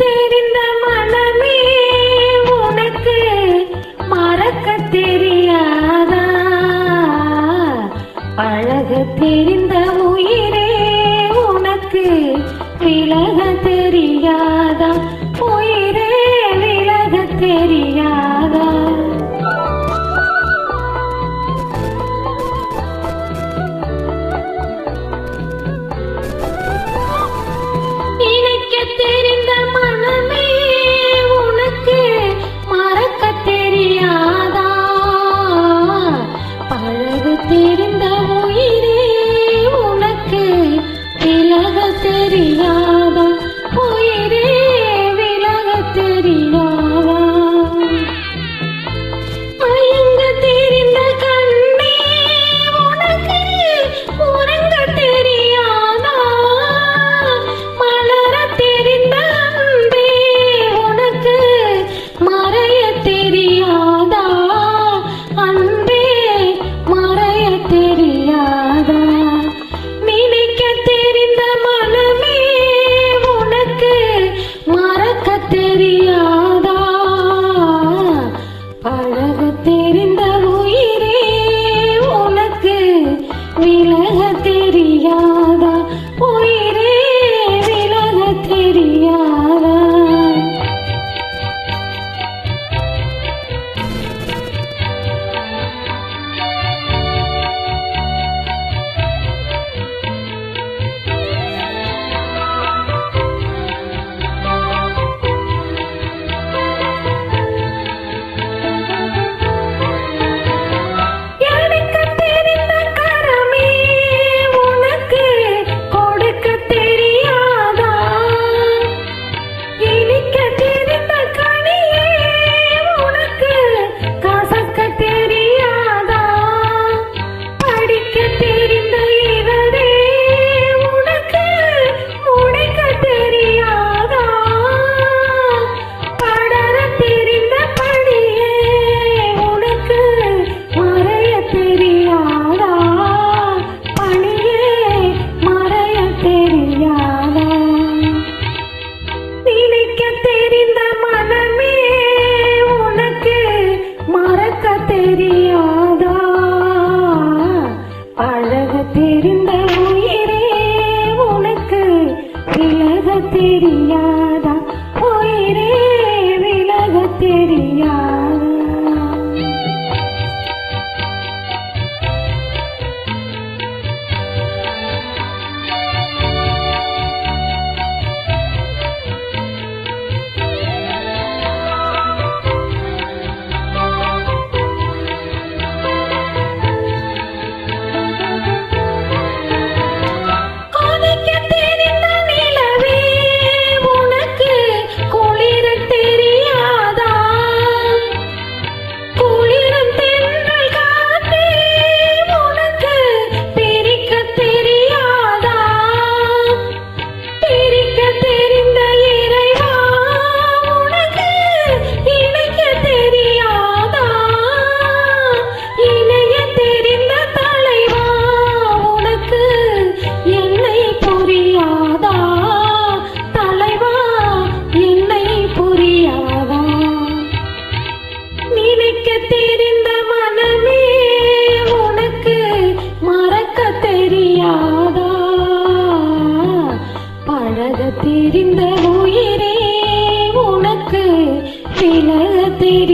தெரிந்த மனமே உனக்கு மறக்க தெரியாதா அழக தெரிந்த உயிரே உனக்கு விலக தெரியாதா तेरी நினைக்க தெரிந்த மனமே உனக்கு மறக்க தெரியாதா? பழக தெரிந்த உயிரே உனக்கு விலக தெரிய